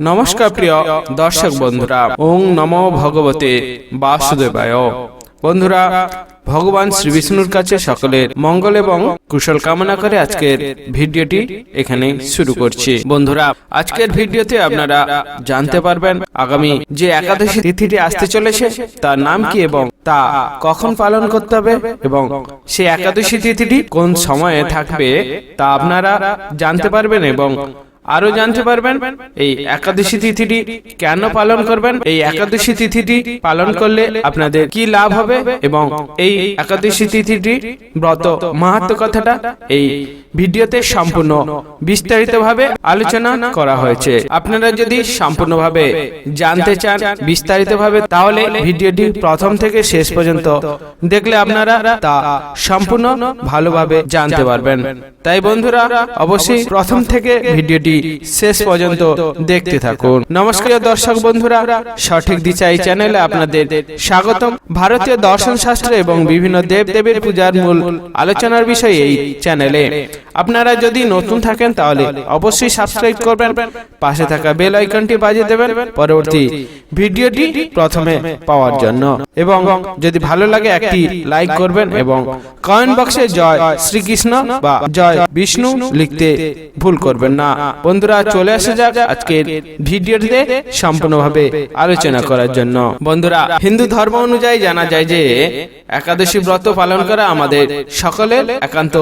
নমস্কার প্রিয় দর্শক বন্ধুরা ওং নম ভগবতে বাসুদেবায়। বন্ধুরা ভগবান শ্রী বিষ্ণুর কাছে সকলের মঙ্গল এবং কুশল কামনা করে আজকের ভিডিওটি এখানে শুরু করছি। বন্ধুরা আজকের ভিডিওতে আপনারা জানতে পারবেন আগামী যে একাদশী তিথিটি আসতে চলেছে তার নাম কি এবং তা কখন পালন করতে হবে এবং সেই একাদশী তিথিটি কোন সময়ে থাকবে তা আপনারা জানতে পারবেন এবং আরও জানতে পারবেন এই একাদশী তিথিটি কেন পালন করবেন? এই একাদশী তিথিটি পালন করলে আপনাদের কি লাভ হবে? এবং এই একাদশী তিথিটি ব্রত মাহাত্ম কথাটা এই ভিডিওতে সম্পূর্ণ বিস্তারিতভাবে আলোচনা করা হয়েছে। আপনারা যদি সম্পূর্ণভাবে জানতে চান বিস্তারিতভাবে, তাহলে ভিডিওটি প্রথম থেকে শেষ পর্যন্ত দেখলে আপনারা তা সম্পূর্ণ ভালোভাবে জানতে পারবেন। তাই বন্ধুরা, অবশ্যই প্রথম থেকে ভিডিওটি শেষ পর্যন্ত দেখতে থাকুন। নমস্কার দর্শক বন্ধুরা, সঠিক দিচাই চ্যানেলে আপনাদের স্বাগতম। ভারতীয় দর্শন শাস্ত্র এবং বিভিন্ন দেব দেবীর পূজার মূল আলোচনার বিষয়ে এই চ্যানেলে। আপনারা যদি নতুন থাকেন তাহলে অবশ্যই সাবস্ক্রাইব করবেন পাশে থাকা বেল আইকনটি বাজিয়ে দেবেন পরবর্তী ভিডিওটি প্রথমে পাওয়ার জন্য। এবং যদি ভালো লাগে একটি লাইক করবেন এবং কমেন্ট বক্সে জয় শ্রীকৃষ্ণ বা জয় বিষ্ণু লিখতে ভুল করবেন না। বন্ধুরা চলে আসে যাক আজকের ভিডিওটিতে সম্পূর্ণভাবে আলোচনা করার জন্য। বন্ধুরা হিন্দু ধর্ম অনুযায়ী জানা যায় যে একাদশী ব্রত পালন করা আমাদের সকলের একান্ত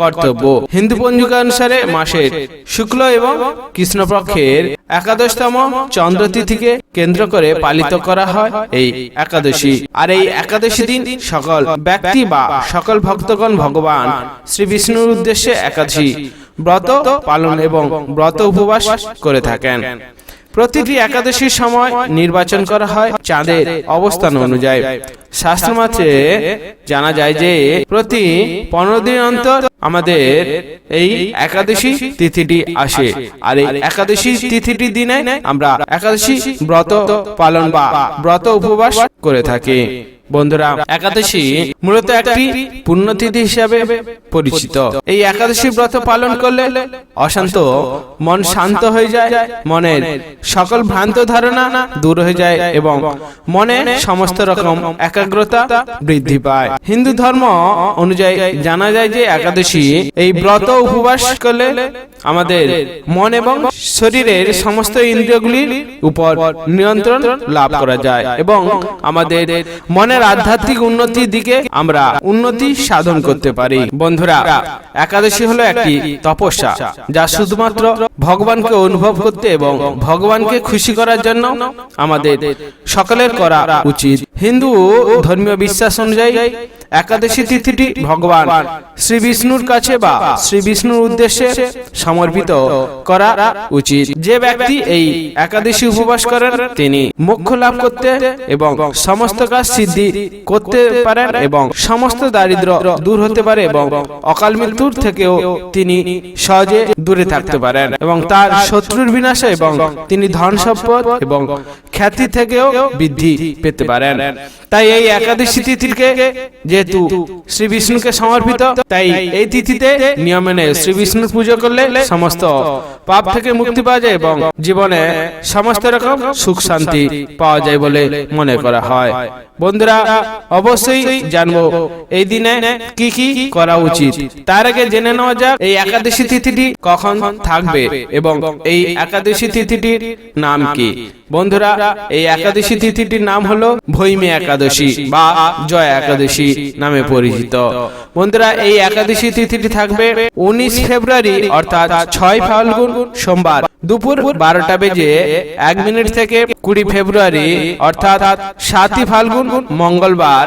কর্তব্য হিন্দু পঞ্জিকা অনুসারে মাসের শুক্ল এবং কৃষ্ণপক্ষের একাদশতম চন্দ্র তিথিকে কেন্দ্র করে পালিত করা হয় এই একাদশী। আর এই একাদশী দিন সকল ব্যক্তি বা সকল ভক্তগণ ভগবান শ্রী বিষ্ণুর উদ্দেশ্যে একাদশী ব্রত পালন এবং ব্রত উপবাস করে থাকেন। প্রতিটি একাদশীর সময় নির্বাচন করা হয় চাঁদের অবস্থান অনুযায়ী। শাস্ত্র শাস্ত্রমাত্রে জানা যায় যে প্রতি পনেরো দিন অন্তর আমাদের এই একাদশী তিথিটি আসে। আর এই একাদশী তিথিটি দিনে আমরা একাদশী ব্রত পালন বা ব্রত উপবাস করে থাকি। বন্ধুরা, একাদশী মূলত একটি পুণ্যতিথি হিসাবে পরিচিত। এই একাদশী ব্রত পালন করলে অশান্ত মন শান্ত হয়ে যায়, মনের সকল ভ্রান্ত ধারণা দূর হয়ে যায় এবং মনে সমস্ত রকম একাগ্রতা বৃদ্ধি পায়। হিন্দু ধর্ম অনুযায়ী জানা যায় যে একাদশী এই ব্রত উপবাস করলে আমাদের মন এবং শরীরের সমস্ত ইন্দ্রিয়গুলির উপর নিয়ন্ত্রণ লাভ করা যায় এবং আমাদের মনের আধ্যাত্মিক উন্নতির দিকে আমরা উন্নতি সাধন করতে পারি। বন্ধুরা, একাদশী হলো একটি তপস্যা, যা শুধুমাত্র ভগবানকে অনুভব করতে এবং ভগবানকে খুশি করার জন্য আমাদের সকলের করা উচিত। হিন্দু ধর্মীয় বিশ্বাস অনুযায়ী একাদশী তিথিটি ভগবান শ্রী বিষ্ণুর কাছে বা শ্রী বিষ্ণুর উদ্দেশ্যে সমর্পিত করা উচিত। যে ব্যক্তি এই একাদশী উপবাস করেন, তিনি মোক্ষ লাভ করতে এবং সমস্ত কাজ সিদ্ধি করতে পারেন এবং সমস্ত দারিদ্র দূর হতে পারে এবং অকাল মৃত্যুর থেকেও তিনি সহজে দূরে থাকতে পারেন এবং তার শত্রুর বিনাশে এবং তিনি ধন সম্পদ এবং খ্যাতি থেকেও বৃদ্ধি পেতে পারেন। তাই এই একাদশী তিথিকে যেহেতু শ্রী বিষ্ণুকে সমর্পিত তাই এই তিথিতে নিয়ম মেনে শ্রী বিষ্ণুর পুজো করলে সমস্ত পাপ থেকে মুক্তি পাওয়া যায় এবং জীবনে সমস্ত রকম সুখ শান্তি পাওয়া যায় বলে মনে করা হয়। বন্ধুরা অবশ্যই জানব এই দিনে কি কি করা উচিত। তার আগে জেনে নেওয়া যাক এই একাদশী তিথিটি কখন থাকবে এবং এই একাদশী তিথিটির নাম কি? বন্ধুরা এই একাদশী তিথিটির নাম হলো ভৈমী একাদশী বা জয় একাদশী নামে পরিচিত। বন্ধুরা, এই একাদশী তিথিটি থাকবে উনিশ ফেব্রুয়ারি, অর্থাৎ ছয় ফাল্গুন সোমবার দুপুর বারোটা বেজে এক মিনিট থেকে কুড়ি ফেব্রুয়ারি, অর্থাৎ সাতই ফাল্গুন মঙ্গলবার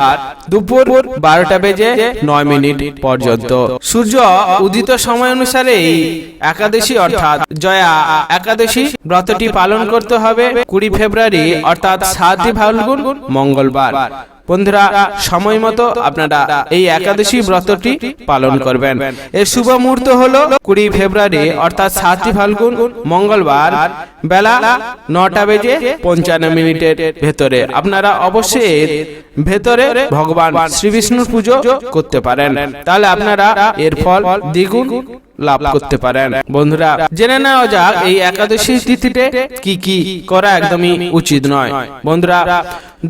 দুপুর বারোটা বেজে নয় মিনিট পর্যন্ত। সূর্য উদিত সময় অনুসারে এই একাদশী, অর্থাৎ জয়া একাদশী ব্রতটি পালন করতে হবে কুড়ি ফেব্রুয়ারি অর্থাৎ সাতই ফাল্গুন মঙ্গলবার। বন্ধুরা, সময় মতো আপনারা এই একাদশী ব্রতটি পালন করবেন। এর শুভ মুহূর্ত হলো কুড়ি ফেব্রুয়ারি, অর্থাৎ সাতই ফাল্গুন মঙ্গলবার, বেলা নটা বেজে পঞ্চান্ন মিনিটের ভেতরে। আপনারা অবশ্যই ভেতরে ভগবান শ্রী বিষ্ণুর পুজো করতে পারেন। তাহলে আপনারা এর ফল দ্বিগুণ লাভ করতে পারেন। বন্ধুরা, জেনে নেওয়া যাক এই একাদশী তিথিতে কি কি করা একদমই উচিত নয়। বন্ধুরা,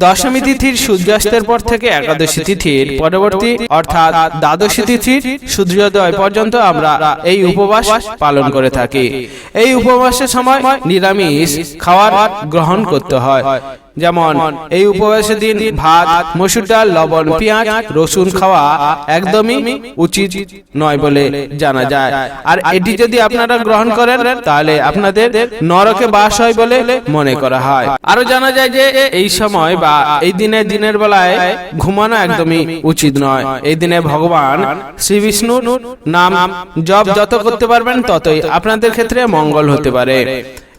দশমী তিথির সূর্যাস্তের পর থেকে একাদশী তিথির পরবর্তী, অর্থাৎ দ্বাদশী তিথির সূর্যোদয় পর্যন্ত আমরা এই উপবাস পালন করে থাকি। এই উপবাসের সময় নিরামিষ খাওয়ার গ্রহণ করতে হয়। যেমন এই উপবাসের দিন ভাত মসুর ডাল লবণ পেঁয়াজ রসুন খাওয়া একদমই উচিত নয় বলে জানা যায়। আর এটি যদি আপনারা গ্রহণ করেন তাহলে আপনাদের নরকে বাস হয় বলে মনে করা হয়। আরও জানা যায় যে এই সময় বা এই দিনে দিনের বেলায় ঘুমানো একদমই উচিত নয়। এই দিনে ভগবান শ্রী বিষ্ণুর নাম জপ যত করতে পারবেন ততই আপনাদের ক্ষেত্রে মঙ্গল হতে পারে।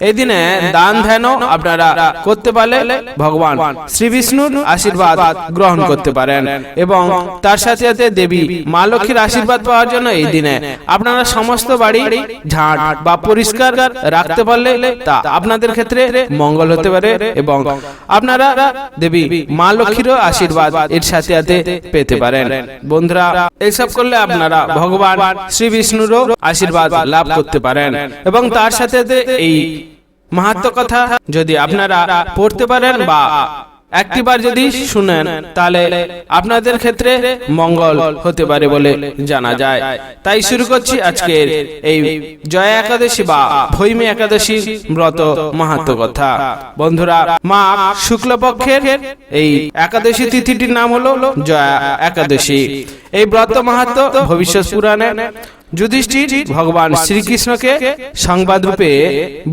এই দিনে দান ধ্যানও আপনারা করতে পারলে ভগবান শ্রী বিষ্ণুর আশীর্বাদ গ্রহণ করতে পারেন এবং তার সাথে সাথে দেবী মা লক্ষ্মীর আশীর্বাদ পাওয়ার জন্য এই দিনে আপনারা সমস্ত বাড়ি, ঝাড় বা পরিষ্কার রাখতে পারলে তা আপনাদের ক্ষেত্রে মঙ্গল হতে পারে এবং আপনারা দেবী মা লক্ষ্মীরও আশীর্বাদ এর সাথে সাথে পেতে পারেন। বন্ধুরা, এইসব করলে আপনারা ভগবান শ্রী বিষ্ণুরও আশীর্বাদ লাভ করতে পারেন এবং তার সাথে এই মাহাত্ম কথা যদি আপনারা পড়তে পারেন বা একটিবার যদি শুনেন, তাহলে আপনাদের ক্ষেত্রে মঙ্গল হতে পারে বলে জানা যায়। তাই শুরু করছি আজকের এই জয়া একাদশী বা ভৈমী একাদশী ব্রত মাহাত্ম কথা। বন্ধুরা, মা শুক্লপক্ষের এই একাদশী তিথিটির নাম হলো জয়া একাদশী। এই ব্রত মাহাত্ম ভবিষ্যৎ পুরাণে যুধিষ্ঠির ভগবান শ্রীকৃষ্ণকে সংবাদ রূপে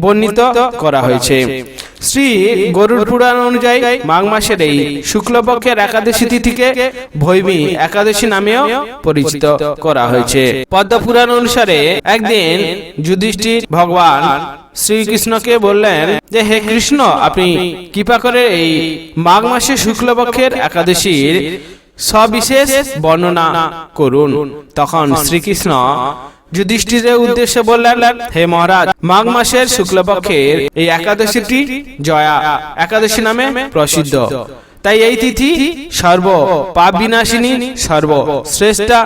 বর্ণিত করা হয়েছে। শ্রী গরুর পুরাণ অনুযায়ী মাঘ মাসের এই শুক্লপক্ষের একাদশী তিথিকে ভৈমী একাদশী নামেও পরিচিত করা হয়েছে। পদ্ম পুরাণ অনুসারে একদিন যুধিষ্ঠির ভগবান শ্রীকৃষ্ণকে বললেন যে হে কৃষ্ণ আপনি কৃপা করে এই মাঘ মাসে শুক্লপক্ষের একাদশীর সবিশেষ বর্ণনা করুন। তখন শ্রীকৃষ্ণ যুধিষ্ঠিরের উদ্দেশ্যে বললেন, হে মহারাজ, মাঘ মাসের শুক্লপক্ষের এই একাদশীটি জয়া। একাদশী নামে প্রসিদ্ধ। তাই এই তিথি সর্ব পাপ বিনাশিনী সর্ব শ্রেষ্ঠা,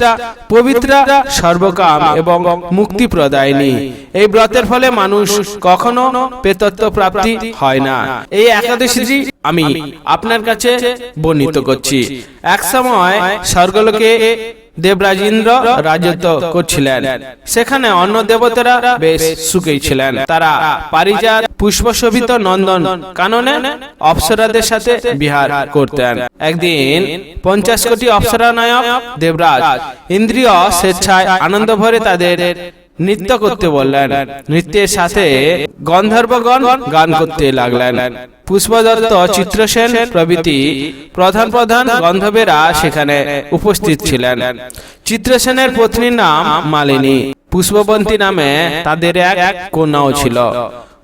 পবিত্রা, সর্বকাম এবং মুক্তি প্রদায়নী এই ব্রতের ফলে মানুষ কখনো পেতত্ব প্রাপ্তি হয় না। এই একাদশীটি আমি আপনার কাছে বর্ণিত করছি। এক সময় স্বর্গলোকে দেবরাজেন্দ্র রাজত্ব করছিলেন। সেখানে অন্য দেবতারা বেশ সুখেই ছিলেন। তারা পারিজাত পুষ্পশোভিত নন্দন কাননে অপ্সরাদের সাথে বিহার করতেন। একদিন পঞ্চাশ কোটি অপ্সরা নায়ক দেবরাজ ইন্দ্রিয় স্বেচ্ছায় আনন্দ ভরে তাদের নৃত্য করতে বললেন। নৃত্যের সাথে গন্ধর্বগণ গান করতে লাগলেন। পুষ্পদত্ত চিত্রসেন প্রভৃতি প্রধান প্রধান গন্ধর্বেরা সেখানে উপস্থিত ছিলেন। চিত্রসেনের পত্নীর নাম মালিনী। পুষ্পবন্তী নামে তাদের এক কন্যাও ছিল।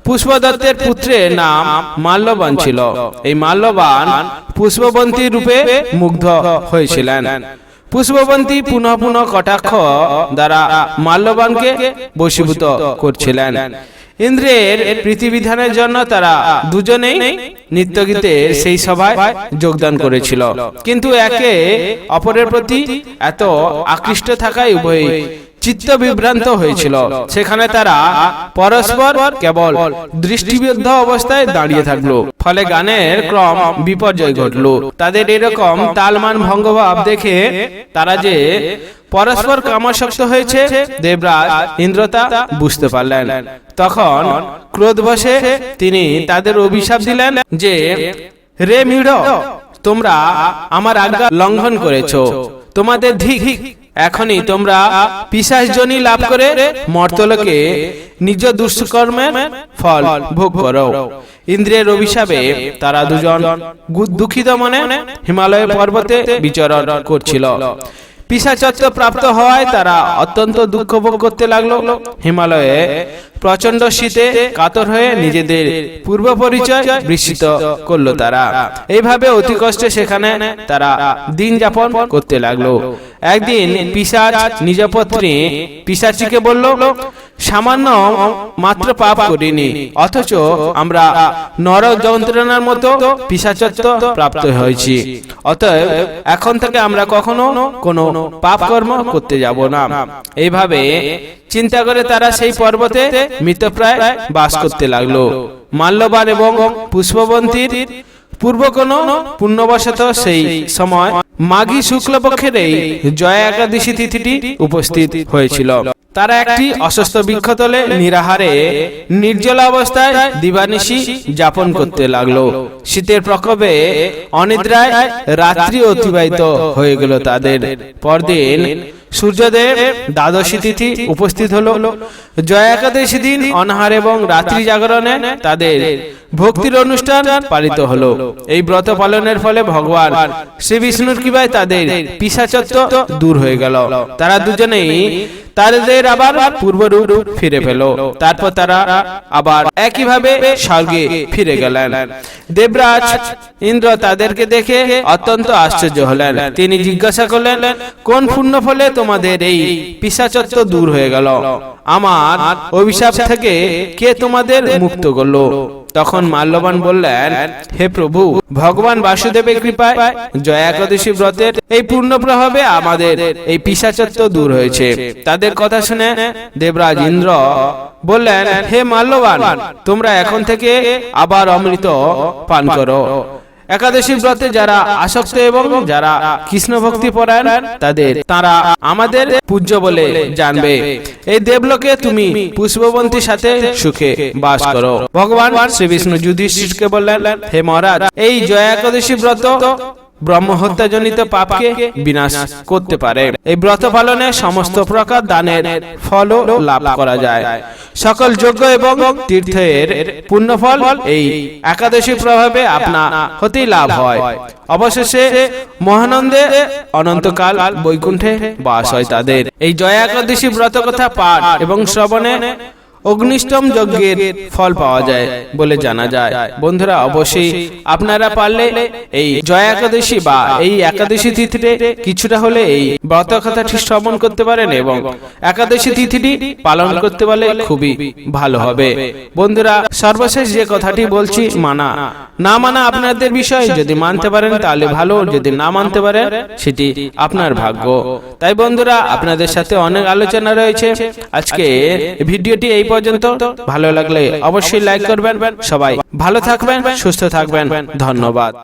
পুষ্পদত্তের পুত্রের নাম মাল্যবান ছিল। এই মাল্যবান পুষ্পবন্তী রূপে মুগ্ধ হয়েছিলেন। পুষ্পবন্তী পুনঃ পুনঃ কটাক্ষ দ্বারা মাল্যবানকে বশীভূত করছিলেন। ইন্দ্রের প্রীতিবিধানের জন্য তারা দুজনেই নিত্যগীতে সেই সভায় যোগদান করেছিল। কিন্তু একে অপরের প্রতি এত আকৃষ্ট থাকায় উভয় চিত্ত বিভ্রান্ত হয়েছিল। সেখানে তারা পরস্পর কেবল দৃষ্টিবিদ্ধ অবস্থায় দাঁড়িয়ে থাকল। ফলে গানের ক্রম বিপর্যয় ঘটলো। তাদের এরকম তালমান ভঙ্গভাব দেখে তারা যে পরস্পর কামাসক্ত হয়েছে, দেবরাজ ইন্দ্রতা বুঝতে পারলেন। তখন ক্রোধ বসে তিনি তাদের অভিশাপ দিলেন যে, রে মিঢ়, তোমরা আমার আজ্ঞা লঙ্ঘন করেছ। তোমাদের ধিক এখনই তোমরা পিসাস জনি লাভ করে মর্তলকে নিজ দুষ্কর্মের ফল ভোগ করো। ইন্দ্রিয়ের অভিশাপে তারা দুজন দুঃখিত মনে হিমালয় পর্বতে বিচরণ করছিল। পিসাচত্ব প্রাপ্ত হওয়ায় তারা অত্যন্ত দুঃখ ভোগ করতে লাগল। হিমালয়ে প্রচণ্ড শীতে কাতর হয়ে নিজেদের পূর্ব পরিচয় বিস্মিত করল তারা। এইভাবে অতি কষ্টে সেখানে তারা দিন যাপন করতে লাগল। একদিন পিসাচ নিজ পত্নী পিসাচিকে বলল, সামান্য মাত্র পাপ করিনি, অথচ আমরা নর যন্ত্রণার মতো পিসাচত্ব প্রাপ্ত হয়েছি। অতএব এখন থেকে আমরা কখনো কোনো পাপ কর্ম করতে যাব না। এইভাবে চিন্তা করে তারা সেই পর্বতে মৃতপ্রায় বাস করতে লাগল। মাল্যবান এবং পুষ্পবন্তীর পূর্ব সেই সময় মাঘী শুক্লপক্ষের এই একাদশী তিথিটি উপস্থিত হয়েছিল। তারা একটি অসুস্থ বৃক্ষতলে নিরাহারে নির্জলা অবস্থায় দিবানিশি যাপন করতে লাগল। শীতের প্রকোপে অনিদ্রায় রাত্রি অতিবাহিত হয়ে গেল তাদের। পরদিন সূর্যদেব দ্বাদশী তিথি উপস্থিত হলো। জয়া একাদশী দিন অনাহার এবং রাত্রি জাগরণে তাদের ভক্তির অনুষ্ঠান পালিত হলো। এই ব্রত পালনের ফলে ভগবান শ্রী বিষ্ণুর কৃপায় তাদের পিসাচত্ব দূর হয়ে গেল। তারা দুজনেই তাদের আবার পূর্বরূপ ফিরে পেল। তারপর তারা আবার একইভাবে স্বর্গে ফিরে গেলেন। দেবরাজ ইন্দ্র তাদেরকে দেখে অত্যন্ত আশ্চর্য হলেন। তিনি জিজ্ঞাসা করলেন, কোন পুণ্য ফলে তোমাদের এই পিসাচত্ব দূর হয়ে গেল? আমার অভিশাপ থেকে কে তোমাদের মুক্ত করল? তখন মাল্যবান বললেন, হে প্রভু, ভগবান বাসুদেবের কৃপায় জয়া একাদশী ব্রতের এই পূর্ণ প্রভাবে আমাদের এই পিসাচত্ব দূর হয়েছে। তাদের কথা শুনে দেবরাজ ইন্দ্র বললেন, হে মাল্যবান, তোমরা এখন থেকে আবার অমৃত পান করো। একাদশী ব্রতে যারা আসক্ত এবং যারা কৃষ্ণ ভক্তি পরায়ণ তাদের তারা আমাদের পূজ্য বলে জানবে। এই দেবলোকে তুমি পুষ্পবন্তীর সাথে সুখে বাস করো। ভগবান শ্রী বিষ্ণু যুধিষ্ঠিরকে বললেন হে মহারাজ এই জয়া একাদশী ব্রত ব্রহ্মহত্যাজনিত পাপকে বিনাশ করতে পারে। এই ব্রত পালনে সমস্ত প্রকার দানের ফল লাভ করা যায়। সকল যোগ্য এবং তীর্থের পুণ্যফল এই একাদশী প্রভাবে আপনা হতেই লাভ হয়। অবশেষে মহানন্দে অনন্তকাল বৈকুণ্ঠে বাস হয় তাদের। এই জয়া একাদশী ব্রত কথা পাঠ এবং শ্রবণে অগ্নিষ্টম যজ্ঞের ফল পাওয়া যায় বলে জানা যায়। বন্ধুরা, অবশ্যই আপনারা পারলে এই জয়া একাদশী বা এই একাদশী তিথিতে কিছুটা হলে এই ব্রত কথাটি শ্রবণ করতে পারেন এবং একাদশী তিথিটি পালন করতে পারলে খুবই ভালো হবে। বন্ধুরা, সর্বশেষ যে কথাটি বলছি, মানা। না মানা আপনাদের বিষয়, যদি মানতে পারেন তাহলে ভালো, যদি না মানতে পারেন সেটি আপনার ভাগ্য। তাই বন্ধুরা, আপনাদের সাথে অনেক আলোচনা রয়েছে। আজকে ভিডিওটি এই পর্যন্ত ভালো লাগলে অবশ্যই লাইক করবেন। সবাই ভালো থাকবেন সুস্থ থাকবেন। ধন্যবাদ।